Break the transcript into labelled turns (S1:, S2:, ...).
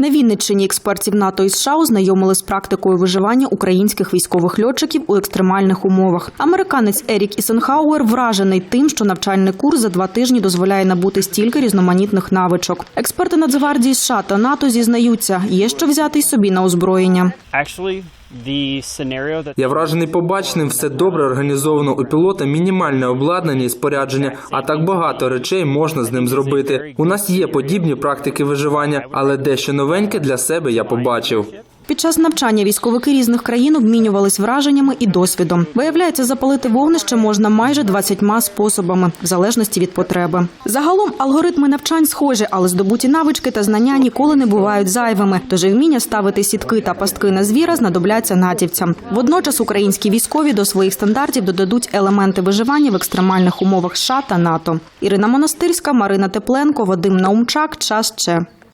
S1: На Вінниччині експертів НАТО і США ознайомили з практикою виживання українських військових льотчиків у екстремальних умовах. Американець Ерік Ісенхауер вражений тим, що навчальний курс за два тижні дозволяє набути стільки різноманітних навичок. Експерти Нацгвардії США та НАТО зізнаються, є що взяти й собі на озброєння.
S2: Я вражений побаченим, все добре організовано у пілота, мінімальне обладнання і спорядження, а так багато речей можна з ним зробити. У нас є подібні практики виживання, але дещо новеньке для себе я побачив.
S1: Під час навчання військовики різних країн обмінювались враженнями і досвідом. Виявляється, запалити вогнище можна майже 20 способами, в залежності від потреби. Загалом алгоритми навчань схожі, але здобуті навички та знання ніколи не бувають зайвими. Тож і вміння ставити сітки та пастки на звіра знадобляться натівцям. Водночас українські військові до своїх стандартів додадуть елементи виживання в екстремальних умовах США та НАТО. Ірина Монастирська, Марина Тепленко, Вадим Наумчак. Час Че.